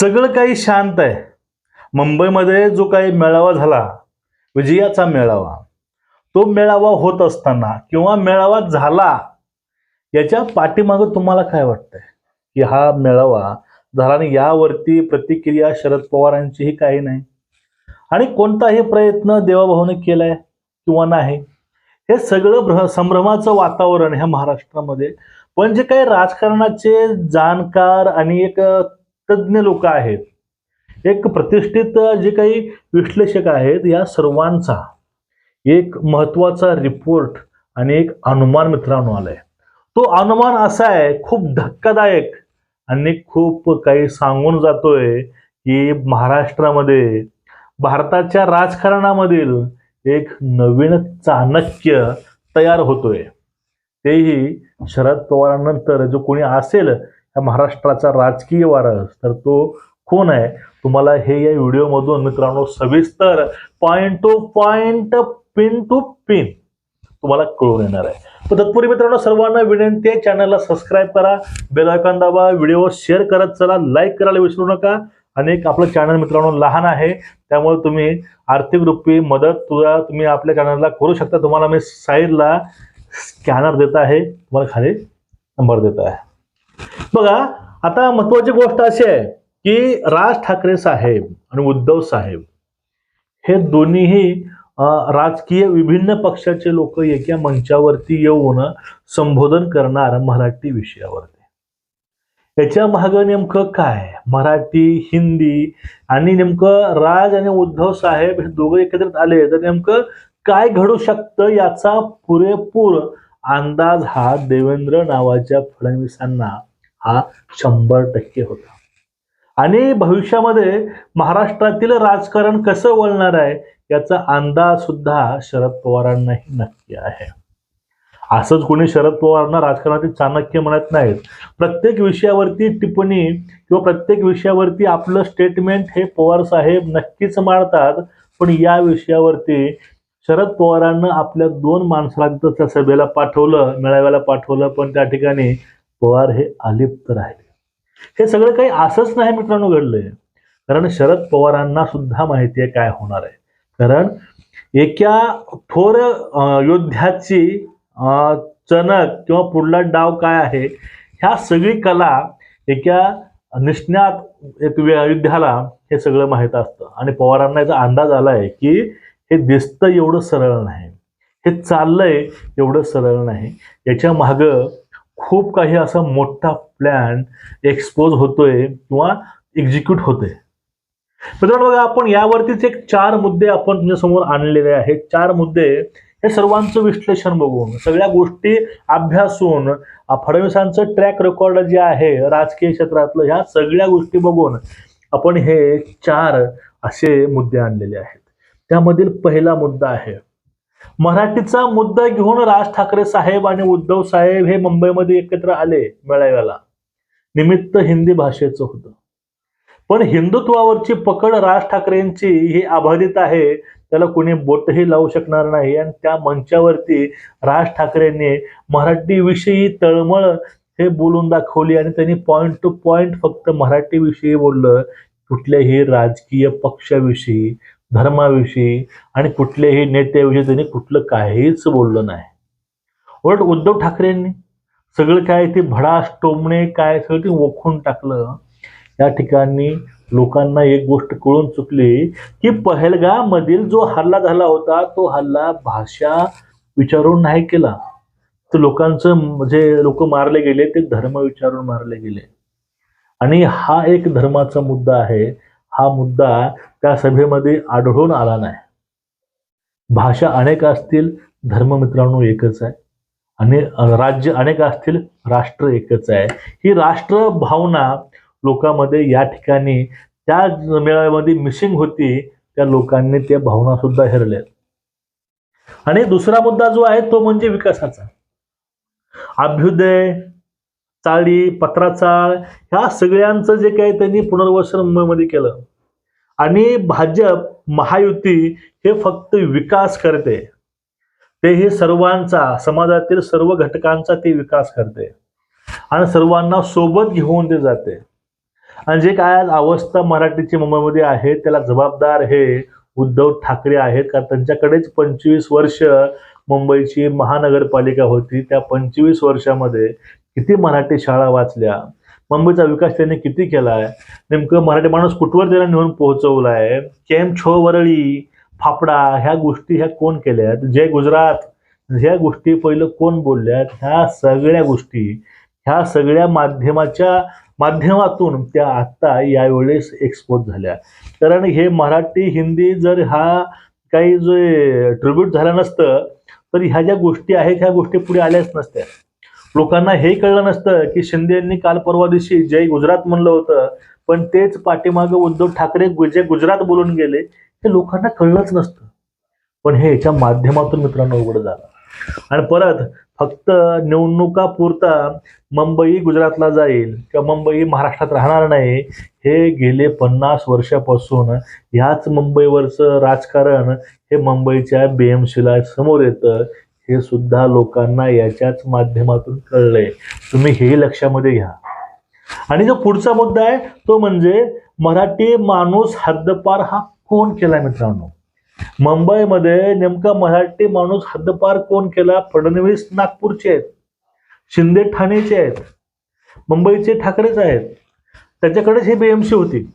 सगळं काही शांत आहे. मुंबईमध्ये जो काही मेळावा झाला विजयाचा मेळावा तो मेळावा होत असताना किंवा मेळावा झाला याच्या पाठीमागं तुम्हाला काय वाटतंय? की हा मेळावा झाला आणि यावरती प्रतिक्रिया शरद पवारांचीही काही नाही. आणि कोणताही प्रयत्न देवाभाऊने केलाय किंवा नाही हे सगळं भ्र संभ्रमाचं वातावरण ह्या महाराष्ट्रामध्ये. पण जे काही राजकारणाचे जाणकार आणि एक तज्ज्ञ लोक आहेत. एक प्रतिष्ठित जे काही विश्लेषक आहेत या सर्वांचा एक महत्त्वाचा रिपोर्ट आणि एक अनुमान मित्रांनो आलाय. तो अनुमान असा आहे खूप धक्कादायक आणि खूप काही सांगून जातोय की महाराष्ट्रामध्ये भारताच्या राजकारणामधील एक नवीन चाणक्य तयार होतोय. तेही शरद पवारांनंतर जो कोणी असेल या महाराष्ट्राचा राजकीय वारस तर तो कोण आहे? तुम्हाला हे या व्हिडिओमधून मित्रांनो सविस्तर point to point pin to pin तुम्हाला कळून येणार आहे. तर तत्पूर्वी मित्रांनो सर्वांना विनंती आहे चॅनलला सबस्क्राईब करा बेल आयकॉन दाबा व्हिडिओ शेअर करत चला लाईक करायला विसरू नका. आणि एक आपलं चॅनल मित्रांनो लहान आहे त्यामुळे तुम्ही आर्थिक रूपी मदत तुला तुम्ही आपल्या चॅनलला करू शकता. तुम्हाला मी साईडला स्कॅनर देत आहे तुम्हाला खाली नंबर देत आहे. बघा आता महत्वाची गोष्ट अशी आहे की राज ठाकरे साहेब आणि उद्धव साहेब हे दोन्हीही राजकीय विभिन्न पक्षाचे लोक एका मंचावरती येऊन संबोधन करणार मराठी विषयावरती. याच्या मागं नेमकं काय? मराठी हिंदी आणि नेमकं राज आणि उद्धव साहेब हे दोघं एकत्रित आले तर नेमकं काय घडू शकतं याचा पुरेपूर अंदाज हा देवेंद्र नावाच्या फडणवीसांना हा शंभर टक्के होता. आणि भविष्यामध्ये महाराष्ट्रातील राजकारण कसं वळणार आहे याचा अंदाज सुद्धा शरद पवारांनाही नक्की आहे. असंच कोणी शरद पवारांना राजकारणातील चाणक्य म्हणत नाहीत. प्रत्येक विषयावरती टिप्पणी किंवा प्रत्येक विषयावरती आपलं स्टेटमेंट हे पवार साहेब नक्कीच मांडतात. पण या विषयावरती शरद पवारांना आपल्या दोन माणसांच्या सभेला पाठवलं मेळाव्याला पाठवलं पण त्या ठिकाणी पवार हे अलिप्त राहिले. हे सगळं काही असंच नाही मित्रांनो घडलंय. कारण शरद पवारांना सुद्धा माहिती आहे काय होणार आहे. कारण एका थोर योद्ध्याची अं, चणक किंवा पुढला डाव काय आहे ह्या सगळी कला एका निष्णात एक अयोध्याला युद्धाला हे सगळं माहीत असतं. आणि पवारांना याचा अंदाज आलाय की हे दिसतं एवढं सरळ नाही. हे चाललंय एवढं सरळ नाही. याच्या मागं खूप काही असा मोठा प्लॅन एक्सपोज होतोय किंवा एक्झिक्यूट होतोय. मित्रांनो बघा आपण यावरतीच एक चार मुद्दे आपण तुमच्यासमोर आणलेले आहेत. चार मुद्दे हे सर्वांचं विश्लेषण बघून सगळ्या गोष्टी अभ्यासून फडणवीसांचं ट्रॅक रेकॉर्ड जे आहे राजकीय क्षेत्रातलं ह्या सगळ्या गोष्टी बघून आपण हे चार असे मुद्दे आणलेले आहेत. त्यामधील पहिला मुद्दा आहे. मराठीचा मुद्दा घेऊन राज ठाकरे साहेब आणि उद्धव साहेब हे मुंबईमध्ये एकत्र आले मेळाव्याला. निमित्त हिंदी भाषेचं होतं. पण हिंदुत्वावरची पकड राज ठाकरेंची ही अबाधित आहे. त्याला कोणी बोटही लावू शकणार नाही आणि त्या मंचावरती राज ठाकरेंनी मराठीविषयी तळमळ हे बोलून दाखवली आणि त्यांनी पॉईंट टू पॉईंट फक्त मराठीविषयी बोललं. कुठल्याही राजकीय पक्षाविषयी धर्माविषयी आणि कुठल्याही नेत्याविषयी त्यांनी कुठलं काहीच बोललं नाही. उलट उद्धव ठाकरेंनी सगळं काय ते भडास टोमणे काय सगळं ते ओखून टाकलं. या ठिकाणी लोकांना एक गोष्ट कळून चुकली की पहलगामधील जो हल्ला झाला होता तो हल्ला भाषा विचारून नाही केला. तर लोकांचं जे लोक मारले गेले ते धर्म विचारून मारले गेले. आणि हा एक धर्माचा मुद्दा आहे. हा मुद्दा त्या सभेमध्ये आढळून आला नाही. भाषा अनेक असतील धर्म मित्रांनो एकच आहे. आणि राज्य अनेक असतील राष्ट्र एकच आहे. ही राष्ट्र भावना लोकांमध्ये या ठिकाणी त्या मेळाव्यामध्ये मिसिंग होती त्या लोकांनी त्या भावना सुद्धा हेरल्या आणि दुसरा मुद्दा जो आहे तो म्हणजे विकासाचा. अभ्युदय चाळी पत्राचाळ ह्या सगळ्यांचं जे काही त्यांनी पुनर्वसन मुंबईमध्ये केलं आणि भाजप महायुती हे फक्त विकास करते. ते हे सर्वांचा समाजातील सर्व घटकांचा ते विकास करते. आणि सर्वांना सोबत घेऊन ते जाते. आणि जे काय आज अवस्था मराठीची मुंबईमध्ये आहे त्याला जबाबदार हे उद्धव ठाकरे आहेत. कारण त्यांच्याकडेच पंचवीस वर्ष मुंबईची महानगरपालिका होती. त्या पंचवीस वर्षामध्ये किती मराठी शाळा वाचल्या? मुंबईचा विकास त्यांनी किती केला आहे? नेमकं मराठी माणूस कुठवर त्याला नेऊन पोहोचवला आहे? केम छो वरळी फाफडा ह्या गोष्टी ह्या कोण केल्यात? जय गुजरात ह्या गोष्टी पहिलं कोण बोलल्यात? ह्या सगळ्या गोष्टी ह्या सगळ्या माध्यमाच्या माध्यमातून त्या आत्ता यावेळेस एक्सपोज झाल्या. कारण हे मराठी हिंदी जर हा काही जे ट्रिब्यूट झाला नसतं तर ह्या ज्या गोष्टी आहेत ह्या गोष्टी पुढे आल्याच नसत्या. लोकांना हे कळलं नसतं की शिंदे यांनी काल परवा दिवशी जय गुजरात म्हणलं होतं पण तेच पाठीमागं उद्धव ठाकरे जे गुजरात बोलून गेले हे लोकांना कळलंच नसतं. पण हे याच्या माध्यमातून मित्रांनो उघड झालं. आणि परत फक्त निवडणुका पुरता मुंबई गुजरातला जाईल किंवा मुंबई महाराष्ट्रात राहणार नाही हे गेले पन्नास वर्षापासून ह्याच मुंबईवरचं राजकारण हे मुंबईच्या बीएमसीला समोर येतं हे सुद्धा लोकांना याच्याच माध्यमातून कळलंय. तुम्ही हे लक्षामध्ये घ्या. आणि जो पुढचा मुद्दा आहे तो म्हणजे मराठी माणूस हद्दपार हा कोण केलाय मित्रांनो? मुंबईमध्ये नेमका मराठी माणूस हद्दपार कोण केला? फडणवीस नागपूरचे आहेत. शिंदे ठाणेचे आहेत. मुंबईचे ठाकरेच आहेत. त्याच्याकडेच ही बीएमसी होती.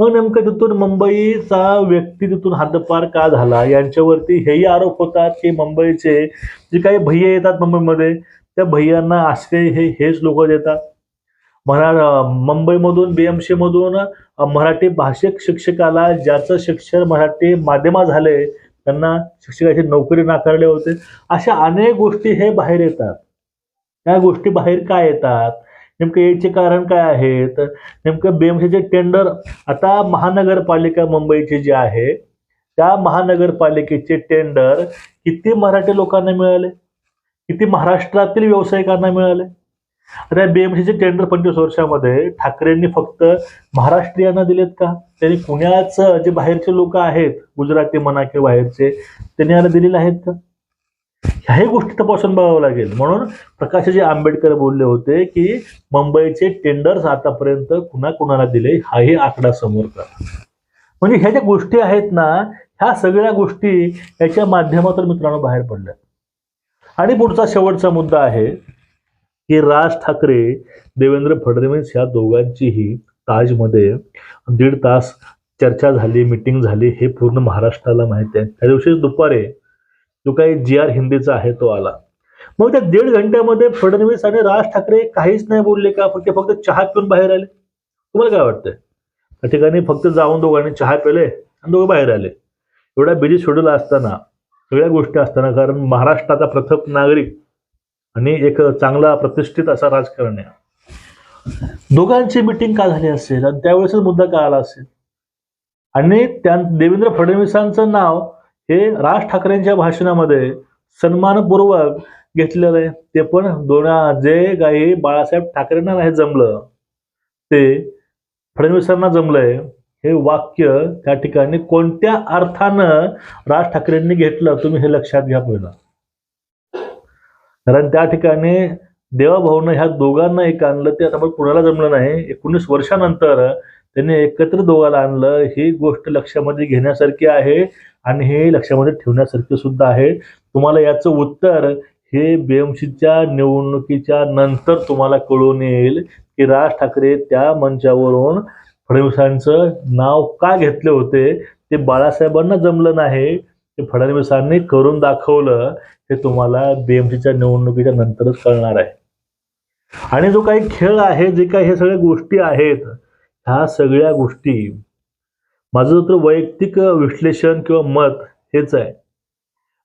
मग नेमकं तिथून मुंबईचा व्यक्ती तिथून हद्दपार का झाला? यांच्यावरती हेही आरोप होतात की मुंबईचे जे काही भैया येतात मुंबईमध्ये त्या भैयांना आश्रय हे हेच लोक देतात. म्हणा मुंबईमधून बीएमसी मधून सीमधून मराठी भाषिक शिक्षकाला ज्याचं शिक्षण मराठी माध्यमा झाले त्यांना शिक्षकाची नोकरी नाकारले होते. अशा अनेक गोष्टी हे बाहेर येतात. त्या गोष्टी बाहेर का येतात? नेमकं याचे कारण काय आहे? तर नेमकं बीएमसीचे टेंडर आता महानगरपालिका मुंबईची जी आहे त्या महानगरपालिकेचे टेंडर किती मराठी लोकांना मिळाले? किती महाराष्ट्रातील व्यावसायिकांना मिळाले? आता बीएमसीचे टेंडर पंचवीस वर्षामध्ये ठाकरेंनी फक्त महाराष्ट्रीयांना दिलेत का? त्यांनी पुण्याचं जे बाहेरचे लोक आहेत गुजराती म्हणा किंवा बाहेरचे त्यांनी याला दिलेले आहेत का? ह्याही गोष्टी तपासून बघावं लागेल. म्हणून प्रकाशजी आंबेडकर बोलले होते की मुंबईचे टेंडर्स आतापर्यंत कुणा कुणाला दिले हाही आकडा समोर करा. म्हणजे ह्या ज्या गोष्टी आहेत ना ह्या सगळ्या गोष्टी याच्या माध्यमातून मित्रांनो बाहेर पडल्या. आणि पुढचा शेवटचा मुद्दा आहे की राज ठाकरे देवेंद्र फडणवीस ह्या दोघांचीही ताजमध्ये दीड तास चर्चा झाली मिटिंग झाली हे पूर्ण महाराष्ट्राला माहिती आहे. त्या दिवशीच दुपारी जो काही जी आर हिंदीचा आहे तो आला. मग त्या दीड घंट्यामध्ये फडणवीस आणि राज ठाकरे काहीच नाही बोलले का? फक्त फक्त चहा पिऊन बाहेर आले. तुम्हाला काय वाटतंय? त्या ठिकाणी फक्त जाऊन दोघांनी चहा पिले आणि दोघं बाहेर आले. एवढा बिझी शेड्यूल असताना सगळ्या गोष्टी असताना कारण महाराष्ट्राचा प्रथम नागरिक आणि एक चांगला प्रतिष्ठित असा राजकारणी दोघांची मिटिंग का झाली असेल? आणि त्यावेळेसच मुद्दा का आला असेल? आणि त्या देवेंद्र फडणवीसांचं नाव हे राज ठाकरेंच्या भाषणामध्ये सन्मानपूर्वक घेतलेलं आहे ते पण दोना जे काही बाळासाहेब ठाकरेंना नाही जमलं ते फडणवीसांना जमलंय हे वाक्य त्या ठिकाणी कोणत्या अर्थानं राज ठाकरेंनी घेतलं तुम्ही हे लक्षात घ्या पहिला. कारण त्या ठिकाणी देवाभाऊनं ह्या दोघांना एक आणलं ते आता कुणाला जमलं नाही. एकोणीस वर्षानंतर त्यांनी एकत्र दोघाला आणलं. ही गोष्ट लक्षामध्ये घेण्यासारखी आहे. आणि हे लक्षामध्ये ठेवण्यासारखे सुद्धा आहे. तुम्हाला याचं उत्तर हे बीएमसीच्या निवडणुकीच्या नंतर तुम्हाला कळून येईल की राज ठाकरे त्या मंचावरून फडणवीसांचं नाव का घेतले होते? ते बाळासाहेबांना जमलं नाही. ते फडणवीसांनी करून दाखवलं. हे तुम्हाला बीएमसीच्या निवडणुकीच्या नंतरच कळणार आहे. आणि जो काही खेळ आहे जे काही हे सगळ्या गोष्टी आहेत ह्या सगळ्या गोष्टी माझं तर वैयक्तिक विश्लेषण किंवा मत हेच आहे.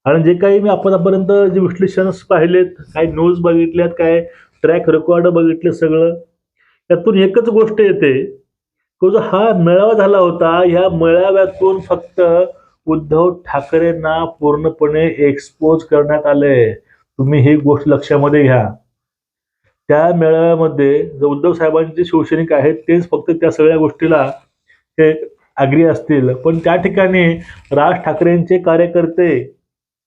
आणि जे काही मी आतापर्यंत जे विश्लेषण पाहिलेत काही न्यूज बघितल्यात काय ट्रॅक रेकॉर्ड बघितले सगळं त्यातून एकच गोष्ट येते. की जो हा मेळावा झाला होता ह्या मेळाव्यातून फक्त उद्धव ठाकरेंना पूर्णपणे एक्सपोज करण्यात आले तुम्ही ही गोष्ट लक्षामध्ये घ्या. त्या मेळाव्यामध्ये जो उद्धव साहेबांचे शिवसैनिक आहेत तेच फक्त त्या सगळ्या गोष्टीला हे अग्री असतील. पण त्या ठिकाणी राज ठाकरेंचे कार्यकर्ते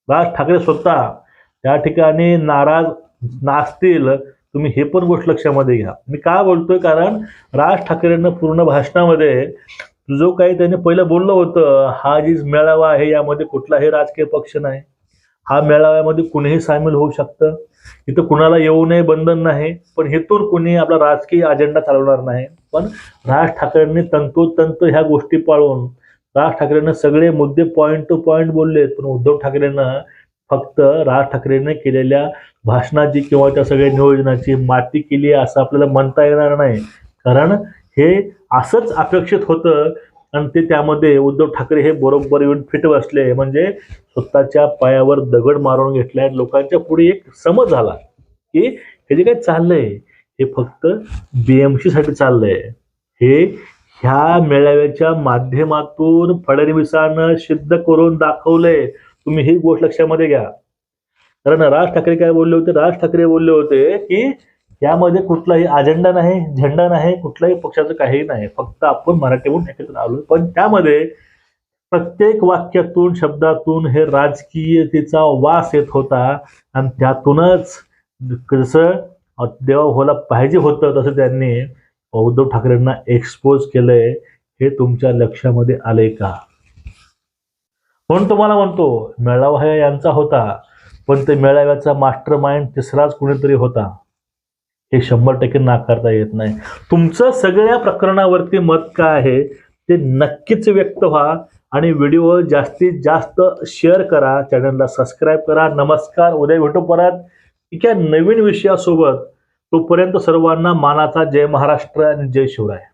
राज ठाकरे स्वतः त्या ठिकाणी नाराज नाचतील. तुम्ही हे पण गोष्ट लक्षामध्ये घ्या. मी का बोलतोय? कारण राज ठाकरेंना पूर्ण भाषणामध्ये जो काही त्यांनी पहिलं बोललं होतं हा जी मेळावा आहे यामध्ये कुठलाही राजकीय पक्ष नाही. हा मेळाव्यामध्ये कुणीही सामील होऊ शकतं. इथं कुणाला येऊ नये बंधन नाही पण हेतून कुणी आपला राजकीय अजेंडा चालवणार नाही. पण राज ठाकरेंनी तंतोतंत ह्या गोष्टी पाळून राज ठाकरेंना सगळे मुद्दे पॉईंट टू पॉईंट बोलले पण उद्धव ठाकरेंना फक्त राज ठाकरेंनी केलेल्या भाषणाची किंवा त्या सगळ्या नियोजनाची माती केली असं आपल्याला म्हणता येणार नाही. कारण हे असंच अपेक्षित होतं आणि ते त्यामध्ये उद्धव ठाकरे हे बरोबर येऊन फिट बसले. म्हणजे स्वतःच्या पायावर दगड मारून घेतलाय. लोकांच्या पुढे एक समज झाला की हे जे काही चाललंय हे फक्त बीएमसी साठी चाललंय. हे ह्या मेळाव्याच्या माध्यमातून फडणवीसानं सिद्ध करून दाखवलंय. तुम्ही ही गोष्ट लक्षामध्ये घ्या. कारण राज ठाकरे काय बोलले होते? राज ठाकरे बोलले होते की यामध्ये कुठलाही अजेंडा नाही झेंडा नाही कुठल्याही पक्षाचं काही नाही. फक्त आपण मराठीहून एकत्र आलो. पण त्यामध्ये प्रत्येक वाक्यातून शब्दातून हे राजकीयतेचा वास येत होता. आणि त्यातूनच जसं देवा व्हायला पाहिजे होतं तसं त्यांनी उद्धव ठाकरेंना एक्सपोज केलंय. हे तुमच्या लक्षामध्ये आलंय का? म्हणून तुम्हाला म्हणतो मेळावा हा यांचा होता. पण ते मेळाव्याचा मास्टर माइंड तिसराच कुणीतरी होता. हे शंभर टक्के नाकारता येत नाही. तुमचं सगळ्या प्रकरणावरती मत काय आहे ते नक्कीच व्यक्त व्हा आणि व्हिडिओ जास्तीत जास्त शेअर करा चॅनलला सबस्क्राईब करा. नमस्कार उद्या भेटू परत. एका नवीन विषयासोबत तोपर्यंत सर्वांना मानाचा जय महाराष्ट्र आणि जय शिवराय.